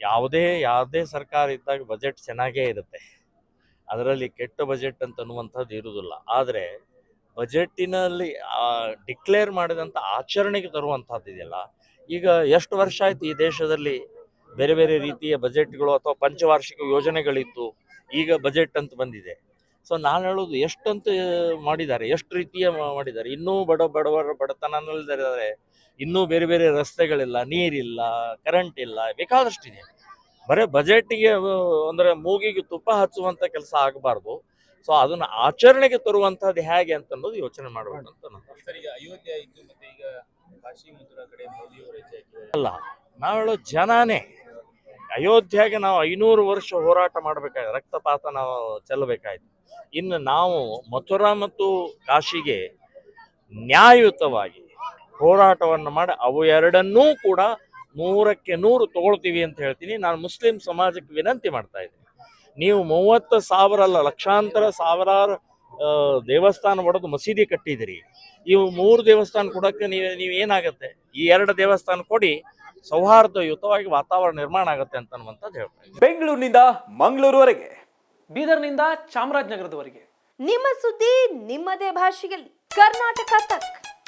ಯಾವುದೇ ಯಾವುದೇ ಸರ್ಕಾರ ಇದ್ದಾಗ ಬಜೆಟ್ ಚೆನ್ನಾಗೇ ಇರುತ್ತೆ. ಅದರಲ್ಲಿ ಕೆಟ್ಟ ಬಜೆಟ್ ಅಂತ ಅನ್ನುವಂಥದ್ದು ಇರುವುದಿಲ್ಲ. ಆದರೆ ಬಜೆಟ್ಟಿನಲ್ಲಿ ಡಿಕ್ಲೇರ್ ಮಾಡಿದಂಥ ಆಚರಣೆಗೆ ತರುವಂಥದ್ದು ಇದೆಯಲ್ಲ, ಈಗ ಎಷ್ಟು ವರ್ಷ ಆಯ್ತು ಈ ದೇಶದಲ್ಲಿ ಬೇರೆ ಬೇರೆ ರೀತಿಯ ಬಜೆಟ್ಗಳು ಅಥವಾ ಪಂಚವಾರ್ಷಿಕ ಯೋಜನೆಗಳಿತ್ತು, ಈಗ ಬಜೆಟ್ ಅಂತ ಬಂದಿದೆ. ಸೊ ನಾನು ಹೇಳೋದು ಎಷ್ಟಂತ ಮಾಡಿದ್ದಾರೆ ಎಷ್ಟು ರೀತಿಯ ಮಾಡಿದ್ದಾರೆ? ಇನ್ನೂ ಬಡ ಬಡವರ ಬಡತನದಲ್ಲಿದ್ದಾರೆ ಇನ್ನೂ ಬೇರೆ ಬೇರೆ ರಸ್ತೆಗಳಿಲ್ಲ ನೀರಿಲ್ಲ ಕರೆಂಟ್ ಇಲ್ಲ ಬೇಕಾದಷ್ಟಿದೆ. ಬರೀ ಬಜೆಟ್ಗೆ ಅಂದ್ರೆ ಮೂಗಿಗೆ ತುಪ್ಪ ಹಚ್ಚುವಂಥ ಕೆಲಸ ಆಗಬಾರ್ದು. ಸೊ ಅದನ್ನ ಆಚರಣೆಗೆ ತರುವಂಥದ್ದು ಹೇಗೆ ಅಂತ ಅನ್ನೋದು ಯೋಚನೆ ಮಾಡಬೇಕು ಅಂತ ಅಯೋಧ್ಯೆ ಅಲ್ಲ ನಾವು ಹೇಳೋ ಜನನೇ ಅಯೋಧ್ಯೆಗೆ ನಾವು ಐನೂರು ವರ್ಷ ಹೋರಾಟ ಮಾಡಬೇಕಾಯ್ತು, ರಕ್ತಪಾತ ನಾವು ಚೆಲ್ಲಬೇಕಾಯ್ತು. ಇನ್ನು ನಾವು ಮಥುರಾ ಮತ್ತು ಕಾಶಿಗೆ ನ್ಯಾಯಯುತವಾಗಿ ಹೋರಾಟವನ್ನು ಮಾಡಿ, ಅವು ಎರಡನ್ನೂ ಕೂಡ ನೂರಕ್ಕೆ ನೂರು ತಗೊಳ್ತೀವಿ ಅಂತ ಹೇಳ್ತೀನಿ. ನಾನು ಮುಸ್ಲಿಂ ಸಮಾಜಕ್ಕೆ ವಿನಂತಿ ಮಾಡ್ತಾ ಇದ್ದೀನಿ. ನೀವು ಮೂವತ್ತು ಸಾವಿರ ಅಲ್ಲ, ಲಕ್ಷಾಂತರ ಸಾವಿರಾರು ದೇವಸ್ಥಾನ ಒಡೆದು ಮಸೀದಿ ಕಟ್ಟಿದಿರಿ ಇವು ಮೂರು ದೇವಸ್ಥಾನ ಕೊಡೋಕ್ಕೆ ನೀವು ನೀವು ಏನಾಗುತ್ತೆ? ಈ ಎರಡು ದೇವಸ್ಥಾನ ಕೊಡಿ ಸೌಹಾರ್ದಯುತವಾಗಿ ವಾತಾವರಣ ನಿರ್ಮಾಣ ಆಗುತ್ತೆ ಅಂತ ಅನ್ನುವಂಥದ್ದು ಹೇಳ್ತಾರೆ. ಬೆಂಗಳೂರಿನಿಂದ ಮಂಗಳೂರುವರೆಗೆ ಬೀದರ್ನಿಂದ ಚಾಮರಾಜನಗರದವರೆಗೆ. ನಿಮ್ಮ ಸುದ್ದಿ ನಿಮ್ಮದೇ ಭಾಷೆಯಲ್ಲಿ. ಕರ್ನಾಟಕ ತಕ್.